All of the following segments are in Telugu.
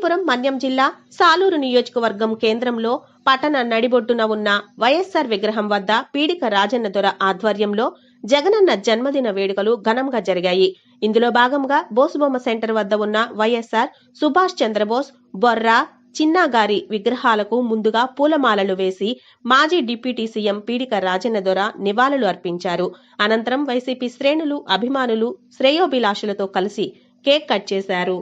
పార్వతీపురం మన్యం జిల్లా సాలూరు నియోజకవర్గం కేంద్రంలో పట్టణ నడిబొడ్డున ఉన్న వైఎస్సార్ విగ్రహం వద్ద పీడిక రాజన్న దొర ఆధ్వర్యంలో జగనన్న జన్మదిన వేడుకలు ఘనంగా జరిగాయి. ఇందులో భాగంగా బోసుబొమ్మ సెంటర్ వద్ద ఉన్న వైఎస్సార్ సుభాష్ చంద్రబోస్ బొర్రా చిన్నాగారి విగ్రహాలకు ముందుగా పూలమాలలు వేసి మాజీ డిప్యూటీ సీఎం పీడిక రాజన్న దొర నివాళులు అర్పించారు. అనంతరం వైసీపీ శ్రేణులు అభిమానులు శ్రేయోభిలాషులతో కలిసి కేక్ కట్ చేశారు.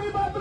హ్యాపీ బర్త్డే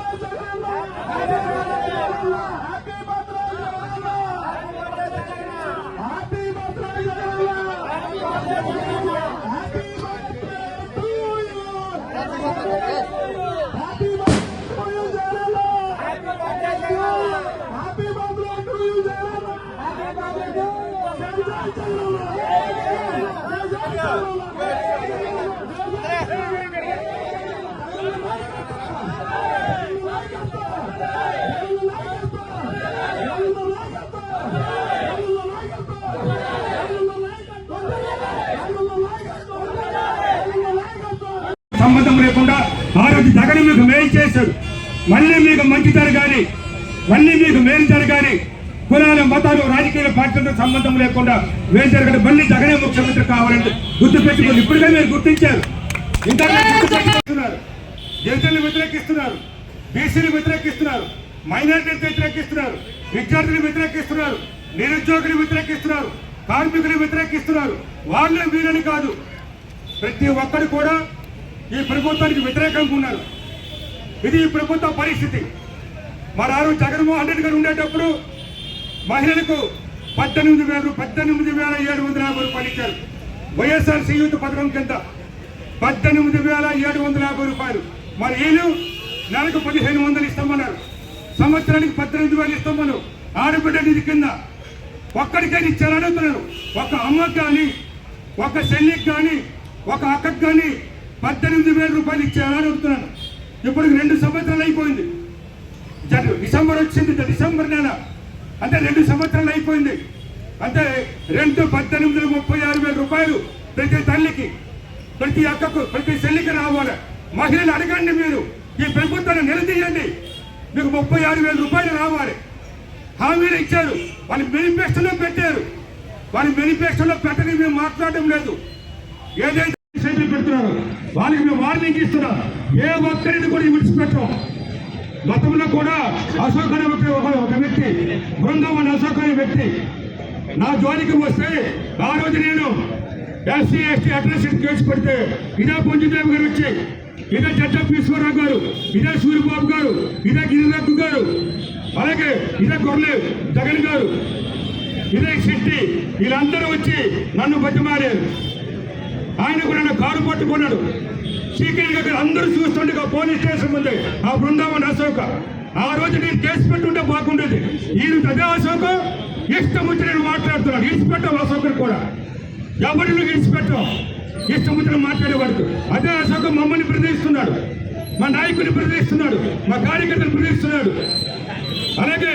సంబంధం లేకుండా ఆ రోజు జగన్ మీకు మేలు చేశాడు. మళ్ళీ మీకు మంచి జరగాలి. మళ్ళీ మీకు మేలు జరగాలి. కులాలు మతాలు రాజకీయ పార్టీలతో సంబంధం లేకుండా మేలు జరగడం మళ్ళీ జగనే ముఖ్యమంత్రి కావాలంటే గుర్తు పెట్టుకుని ఇప్పుడుగా మీరు గుర్తించారు. ఇంకా గుర్తుపెట్టుకుంటున్నారు గిరిజనులు వ్యతిరేకిస్తున్నారు. బీసీలు వ్యతిరేకిస్తున్నారు. మైనారిటీలు వ్యతిరేకిస్తున్నారు. విద్యార్థులు వ్యతిరేకిస్తున్నారు. నిరుద్యోగులు వ్యతిరేకిస్తున్నారు. కార్మికులు వ్యతిరేకిస్తున్నారు. వాళ్ళు వీరని కాదు. ప్రతి ఒక్కరు కూడా ఈ ప్రభుత్వానికి వ్యతిరేకంగా ఉన్నారు. ఇది ఈ ప్రభుత్వ పరిస్థితి. మరి ఆ జగన్మోహన్ రెడ్డి గారు ఉండేటప్పుడు మహిళలకు పద్దెనిమిది వేలు పద్దెనిమిది వేల ఏడు వందల యాభై రూపాయలు ఇచ్చారు. వైఎస్ఆర్ సీయుత పథకం కింద పద్దెనిమిది వేల ఏడు వందల యాభై రూపాయలు. మరి వీళ్ళు నెలకు పదిహేను వందలు ఇస్తామన్నారు. సంవత్సరానికి పద్దెనిమిది వేలు ఇస్తామన్నారు. ఆడబిడ్డ నిధి కింద ఒక్కడికైనా ఇచ్చారని అడుగుతున్నారు. ఒక అమ్మకు కానీ ఒక చెల్లికి కానీ ఒక అక్కకి కానీ పద్దెనిమిది వేల రూపాయలు ఇచ్చారని అడుగుతున్నాను. ఇప్పుడు రెండు సంవత్సరాలు అయిపోయింది. డిసెంబర్ వచ్చింది డిసెంబర్ నెల. అంటే రెండు సంవత్సరాలు అయిపోయింది. అంటే రెండు పద్దెనిమిది ముప్పై ఆరు వేల రూపాయలు ప్రతి తల్లికి ప్రతి అక్కకు ప్రతి చెల్లికి రావాలి. మహిళలు అడగండి మీరు ఈ ప్రభుత్వాన్ని నిలదీయండి. మీకు ముప్పై ఆరు వేల రూపాయలు రావాలి. హామీలు ఇచ్చారు. వాళ్ళు మేనిఫెస్టోలో పెట్టారు. వాళ్ళు మేనిఫెస్టోలో పెట్టని మేము మాట్లాడడం లేదు. ఏదైతే మెసేజ్లు పెడుతున్నారు. వాళ్ళకి మేము వార్నింగ్ ఇస్తున్నాం. ఏ ఒక్కరిని కూడా విడిచిపెట్టాం. గతంలో కూడా అశోక్ అనే ఒక వ్యక్తి బృందావన్ అశోక్ అనే వ్యక్తి నా జోలికి వస్తే ఆ రోజు నేను ఎస్సీ ఎస్టీ అట్రాసిటీ కేసు పెడితే ఇదే పుంజుదేవి గారు వచ్చి ఇదే జడ్జపీశ్వరరావు గారు ఇదే సూర్యబాబు గారు ఇదే గిరిరగ్గు గారు అలాగే ఇదే గొర్రె జగన్ గారు ఇదే శెట్టి వీళ్ళందరూ వచ్చి నన్ను బతిమారారు ఆయన కూడా నన్ను కారు పట్టుకున్నాడు. సీక్రెట్గా అందరూ చూస్తుండే పోలీస్ స్టేషన్ ఉంది ఆ బృందావన్ అశోక ఆ రోజు నేను కేసు పెట్టుంటే బాగుండేది. ఈయన అదే అశోక? ఇష్టం వచ్చి నేను మాట్లాడుతున్నాను. ఇడిచిపెట్టాం అశోకుని కూడా. ఎవరిని ఇడిచిపెట్టాం ఇష్టం వచ్చిన మాట్లాడేవాడు అదే అశోక మమ్మల్ని ప్రదర్శిస్తున్నాడు. మా నాయకుడిని ప్రదర్శిస్తున్నాడు. మా కార్యకర్తను ప్రదర్శిస్తున్నాడు. అలాగే